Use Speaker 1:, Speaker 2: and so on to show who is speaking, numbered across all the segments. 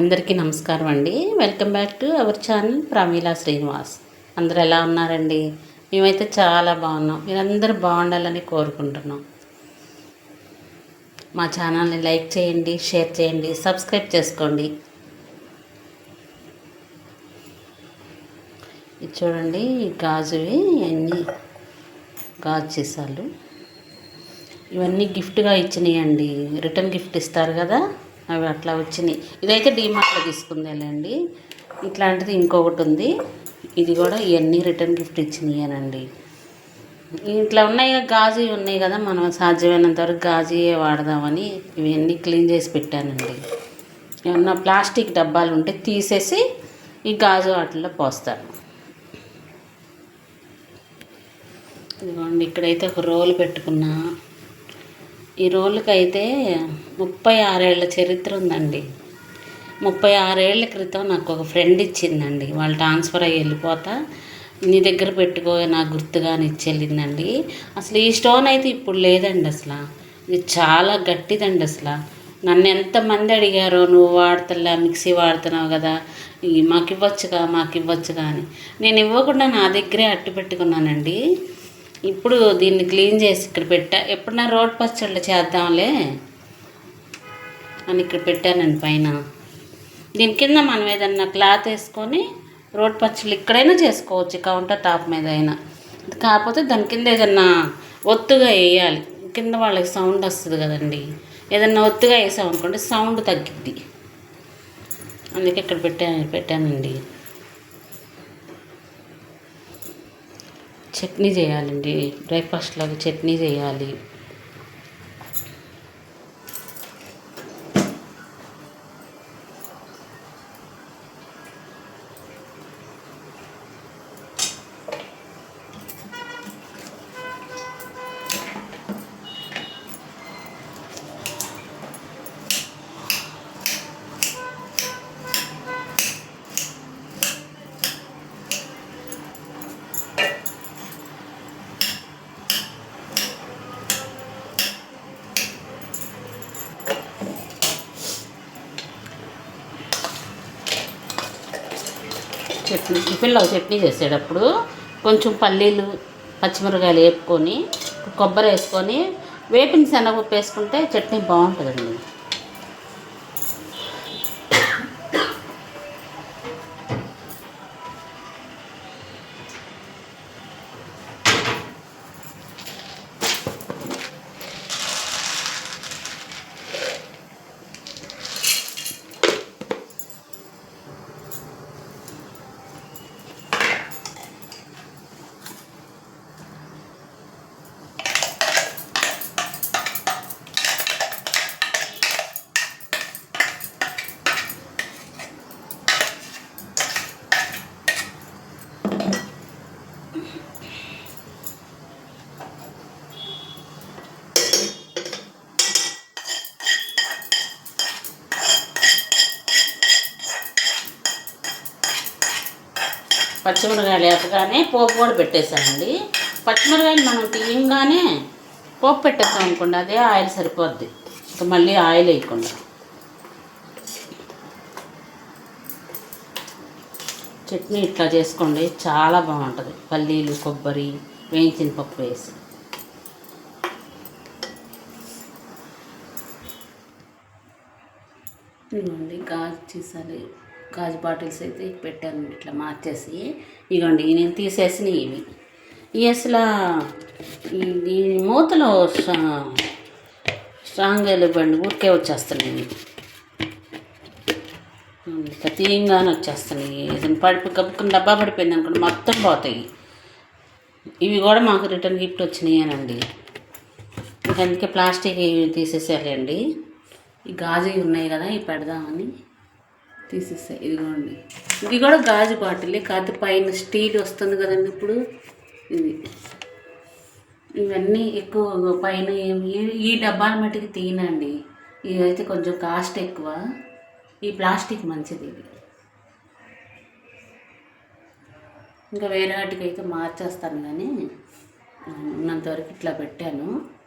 Speaker 1: అందరికీ నమస్కారం అండి. Welcome back to our channel Pramila Srinivas. అందరు ఎలా ఉన్నారండి? మేమైతే చాలా బాగున్నాం. మీరందరూ బాగుండాలని కోరుకుంటున్నాం. మా ఛానల్ని లైక్ చేయండి షేర్ చేయండి సబ్స్క్రైబ్ చేసుకోండి. ఇది చూడండి గాజువి అన్నీ గాజు సీసాలు ఇవన్నీ గిఫ్ట్గా ఇచ్చినాయండి. రిటర్న్ గిఫ్ట్ ఇస్తారు కదా? అవి అట్లా వచ్చినాయి. ఇదైతే డీమార్ట్లో తీసుకుందేలేండి. ఇట్లాంటిది ఇంకొకటి ఉంది. ఇది కూడా ఇవన్నీ రిటర్న్ గిఫ్ట్ ఇచ్చినాయనండి. ఇట్లా ఉన్నాయి గాజు ఉన్నాయి కదా మనం సాధ్యమైనంత వరకు గాజుయే వాడదామని ఇవన్నీ క్లీన్ చేసి పెట్టానండి. ఏమన్నా ప్లాస్టిక్ డబ్బాలు ఉంటే తీసేసి ఈ గాజు వాటిలో పోస్తాను. ఇదిగోండి ఇక్కడైతే ఒక రోల్ పెట్టుకున్నా. ఈ రోలుకి ముప్పై ఆరేళ్ళ చరిత్ర ఉందండి. ముప్పై ఆరేళ్ళ క్రితం నాకు ఒక ఫ్రెండ్ ఇచ్చిందండి. వాళ్ళు ట్రాన్స్ఫర్ అయ్యి వెళ్ళిపోతా నీ దగ్గర పెట్టుకో నాకు గుర్తుగా అని అసలు ఈ స్టోన్ అయితే ఇప్పుడు లేదండి అసలు. ఇది చాలా గట్టిదండి అసలు. నన్ను ఎంతమంది అడిగారో నువ్వు వాడుతలే మిక్సీ వాడుతున్నావు కదా మాకు ఇవ్వచ్చుగా మాకు ఇవ్వచ్చుగా అని. నేను ఇవ్వకుండా నా దగ్గరే అట్టు పెట్టుకున్నానండి. ఇప్పుడు దీన్ని క్లీన్ చేసి ఇక్కడ పెట్టా. ఎప్పుడన్నా రోడ్ పచ్చళ్ళు చేద్దాంలే అని ఇక్కడ పెట్టానండి పైన. దీని కింద మనం ఏదన్నా క్లాత్ వేసుకొని రోడ్ పచ్చళ్ళు ఇక్కడైనా చేసుకోవచ్చు కౌంటర్ టాప్ మీద అయినా. కాకపోతే దాని కింద ఏదన్నా ఒత్తుగా వేయాలి. కింద వాళ్ళకి సౌండ్ వస్తుంది కదండి. ఏదన్నా ఒత్తుగా వేసామనుకోండి సౌండ్ తగ్గిద్ది. అందుకే ఇక్కడ పెట్టాను పెట్టానండి. చట్నీ చేయాలండి. బ్రేక్ఫాస్ట్ లాగా చట్నీ చేయాలి. చట్నీ టిఫిన్లో చట్నీ చేసేటప్పుడు కొంచెం పల్లీలు పచ్చిమిరకాయలు వేపుకొని కొబ్బరి వేసుకొని వేపిన శనగపప్పు వేసుకుంటే చట్నీ బాగుంటుందండి. పచ్చిమిరకాయలు వేపగానే పోపు కూడా పెట్టేశానండి. పచ్చిమిరకాయలు మనం తీయంగానే పోపు పెట్టేస్తాం అనుకోండి అదే ఆయిల్ సరిపోద్ది. ఇంకా మళ్ళీ ఆయిల్ వేయకుండా. చట్నీ ఇట్లా చేసుకోండి చాలా బాగుంటుంది. పల్లీలు కొబ్బరి వేయించిన పప్పు వేసి. ఇదిగోండి గాజు సీసాలు గాజు బాటిల్స్ అయితే పెట్టాను ఇట్లా మార్చేసి. ఇగోండి నేను తీసేసిన ఇవి. ఈ అసలు ఈ మూతలో స్ట్రాంగ్ ఇవ్వండి ఊరికే వచ్చేస్తున్నాయి. ఇట్లా తీయంగానే వచ్చేస్తున్నాయి. ఏదైనా పడిపో గబ్బుకుని డబ్బా పడిపోయింది అనుకోండి మొత్తం పోతాయి. ఇవి కూడా మాకు రిటర్న్ గిఫ్ట్ వచ్చినాయేనండి. ఇంకా అందుకే ప్లాస్టిక్ ఇవి తీసేసేయాలండి ఈ గాజు ఉన్నాయి కదా ఇవి పెడదామని. తీసేసాయి ఇదిగోండి. ఇది కూడా గాజు బాటిలే కాదు పైన స్టీల్ వస్తుంది కదండి ఇప్పుడు. ఇది. ఇవన్నీ ఎక్కువ పైన ఈ- ఈ డబ్బాల మట్టుకు తీయనండి. ఇవైతే కొంచెం కాస్ట్ ఎక్కువ. ఈ ప్లాస్టిక్ మంచిది ఇది. ఇంకా వేరే వాటికి అయితే మార్చేస్తాను కానీ ఉన్నంతవరకు ఇట్లా పెట్టాను.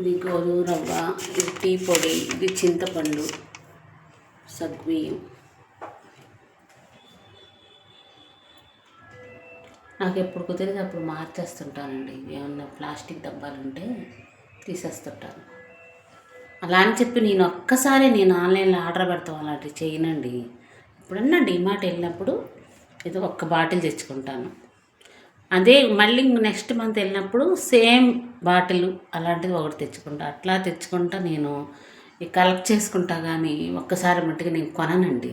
Speaker 1: ఇది గోధుమ రవ్వ ఇది టీ పొడి ఇది చింతపండు సగ్బియ్యం నాకు ఎప్పుడు కుదిరితే అప్పుడు మార్చేస్తుంటానండి. ఏమన్నా ప్లాస్టిక్ డబ్బాలు ఉంటే తీసేస్తుంటాను. అలా అని చెప్పి నేను ఒక్కసారి నేను ఆన్లైన్లో ఆర్డర్ పెడతాం అలాంటివి చేయనండి. ఎప్పుడన్నా డిమార్ట్ వెళ్ళినప్పుడు ఏదో ఒక్క బాటిల్ తెచ్చుకుంటాను. అదే మళ్ళీ నెక్స్ట్ మంత్ వెళ్ళినప్పుడు సేమ్ బాటిల్ అలాంటిది ఒకటి తెచ్చుకుంటా. అట్లా తెచ్చుకుంటా నేను కలెక్ట్ చేసుకుంటా కానీ ఒక్కసారి మట్టుకు నేను కొననండి.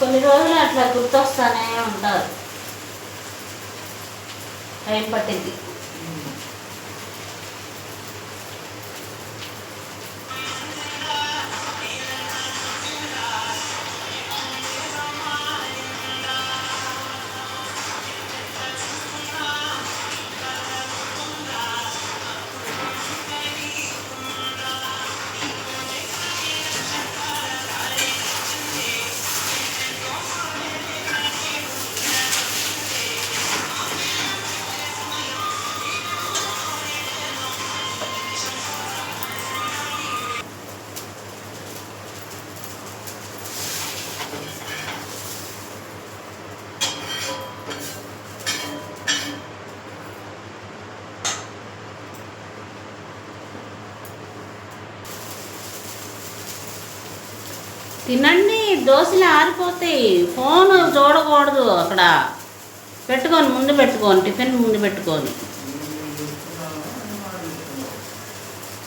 Speaker 1: కొన్ని రోజులు అట్లా గుర్తొస్తానే ఉంటారు. టైం పట్టింది. తినండి దోశలు ఆరిపోతాయి. ఫోన్ చూడకూడదు అక్కడ. పెట్టుకొని ముందు పెట్టుకోండి టిఫిన్ ముందు పెట్టుకొని.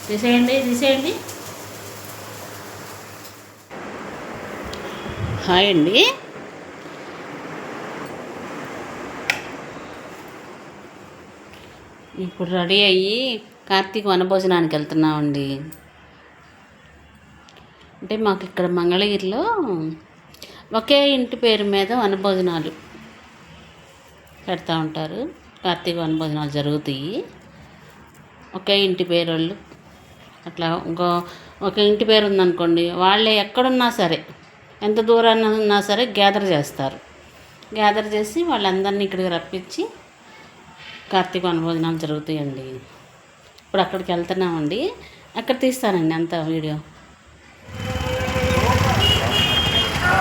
Speaker 1: తీసేయండి తీసేయండి. హాయ్ అండి. ఇప్పుడు రెడీ అయ్యి కార్తీక వనభోజనానికి వెళ్తున్నామండి. అంటే మాకు ఇక్కడ మంగళగిరిలో ఒకే ఇంటి పేరు మీద వనభోజనాలు పెడతా ఉంటారు. కార్తీక వనభోజనాలు జరుగుతాయి. ఒకే ఇంటి పేరు వాళ్ళు అట్లా ఇంకో ఒక ఇంటి పేరు ఉందనుకోండి వాళ్ళే ఎక్కడున్నా సరే ఎంత దూరాన్ని ఉన్నా సరే గ్యాదర్ చేస్తారు. గ్యాదర్ చేసి వాళ్ళందరినీ ఇక్కడికి రప్పించి కార్తీక వనభోజనాలు జరుగుతాయండి. ఇప్పుడు అక్కడికి వెళ్తున్నామండి. అక్కడ తీస్తానండి అంత వీడియో
Speaker 2: వాళ్ళందరూ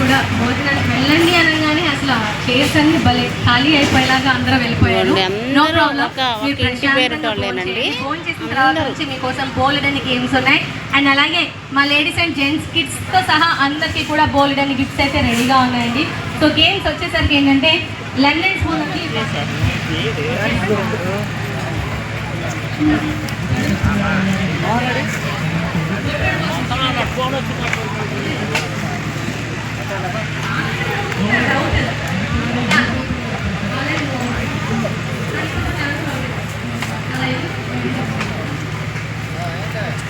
Speaker 2: కూడా భోజనానికి వెళ్ళండి అనగానే అసలు చైర్స్ అన్ని భలే ఖాళీ అయిపోయేలాగా అందరూ వెళ్ళిపోయారు. నో ప్రాబ్లం మీరు తర్వాత వచ్చి మీకోసం బోలెడని గేమ్స్ ఉన్నాయి. అండ్ అలాగే మా లేడీస్ అండ్ జెంట్స్ కిడ్స్తో సహా అందరికీ కూడా బోలెడని గిఫ్ట్స్ అయితే రెడీగా ఉన్నాయండి. సో గేమ్స్ వచ్చేసరికి ఏంటంటే లండన్ స్పూన్ వచ్చి ఉన్న పొజిషన్ మీద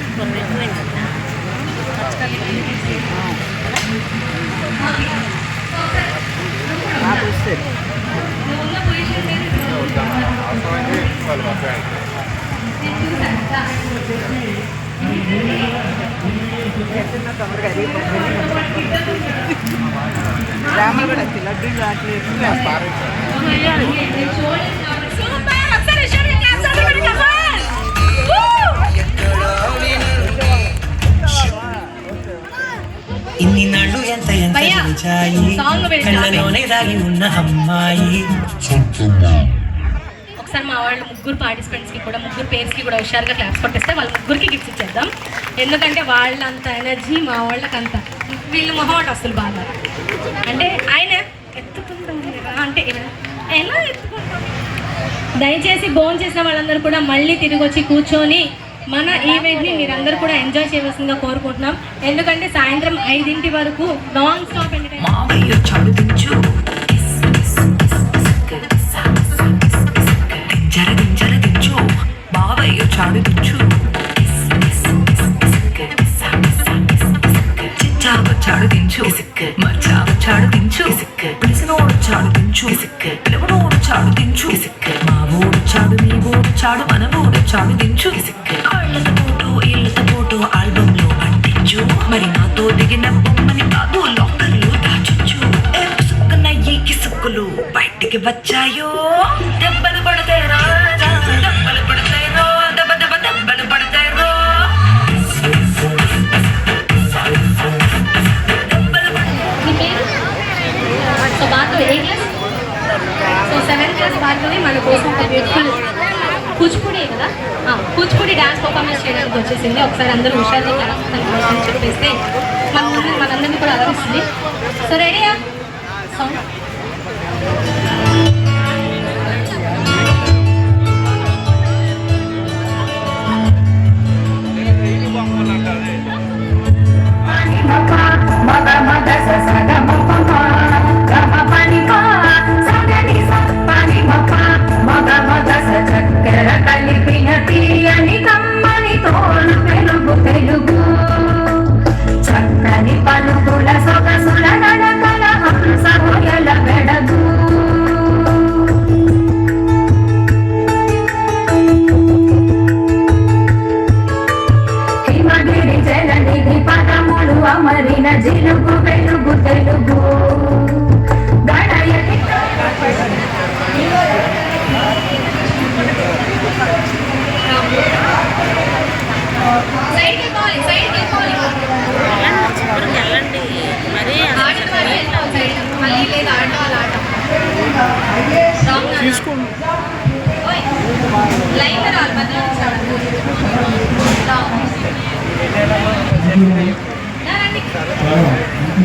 Speaker 3: రాములు కూడా వచ్చి లడ్డూలు అట్లా ఎక్కువ
Speaker 4: ఇన్ని నాళ్ళు ఎంత ఎంత
Speaker 2: భయ్యా,
Speaker 4: చాయి
Speaker 2: సాంగ్ పెట్టు.
Speaker 4: కళ్ళలోనే దాగి ఉన్న అమ్మాయి.
Speaker 2: ఒకసారి మా వాళ్ళ ముగ్గురు పార్టిసిపెంట్స్కి కూడా ముగ్గురు పేర్స్కి కూడా హుషారుగా క్లాప్స్ కొట్టేస్తే వాళ్ళ ముగ్గురికి గిఫ్ట్స్ ఇచ్చేద్దాం. ఎందుకంటే వాళ్ళంత ఎనర్జీ మా వాళ్ళకి అంత వీళ్ళు మొహమాట అసలు బాగా. అంటే ఆయన ఎత్తుకుంటాం కదా అంటే ఎలా ఎత్తుకుంటాం దయచేసి భోజనం చేసిన వాళ్ళందరూ కూడా మళ్ళీ తిరిగి వచ్చి కూర్చొని మన ఈవెంట్ని మీరందరూ కూడా ఎంజాయ్ చేయవలసిందిగా కోరుకుంటున్నాం. ఎందుకంటే సాయంత్రం ఐదింటి వరకు నాన్ స్టాప్ ఎంటర్టైన్మెంట్
Speaker 4: మావయ్య చడుదించు దించు. మావయ్య చాడుదించు చిచ్చావ మా ఊరు చాడు మీ ఊడు చాడు మన ఊడు చాడుదించు కాళ్ళతో ఫోటో ఇళ్ళతో ఫోటో ఆల్బమ్లో అంటించు మరి నాతో దిగిన బొమ్మని కాదు లోకల్లో లో ఏ సుక్కున ఈకి సుక్కులు బయటికి వచ్చాయో? దెబ్బలు పడతాయి రాజా. దెబ్బలు పడతాయి రో. దెబ్బ దెబ్బ దెబ్బలు పడతాయి రో.
Speaker 2: సో సెవెంత్ క్లాస్ భార్గవి మన కోసం ఒక బ్యూటిఫుల్ కూచిపూడి కదా? కూచిపూడి డ్యాన్స్ పర్ఫార్మెన్స్ చేయడానికి వచ్చేసింది. ఒకసారి అందరూ హుషారు క్లాస్ అని చెప్పేస్తే మన మనందరినీ కూడా అలరిస్తుంది. సో రెడీయా సౌండ్
Speaker 5: మగ మగ సగ మగ గమ పని సగని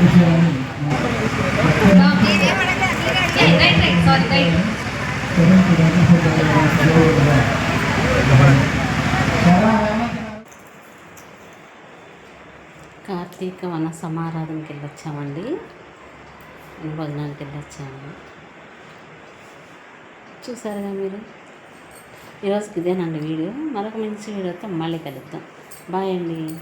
Speaker 1: కార్తీక వన సమారాధనకి వెళ్ళొచ్చామండి. భోజనానికి వెళ్ళొచ్చాము. చూసారుగా మీరు? ఈరోజుకి ఇదేనండి వీడియో. మరొక మంచి వీడియోతో మళ్ళీ కలుద్దాం. బాయ్ అండి.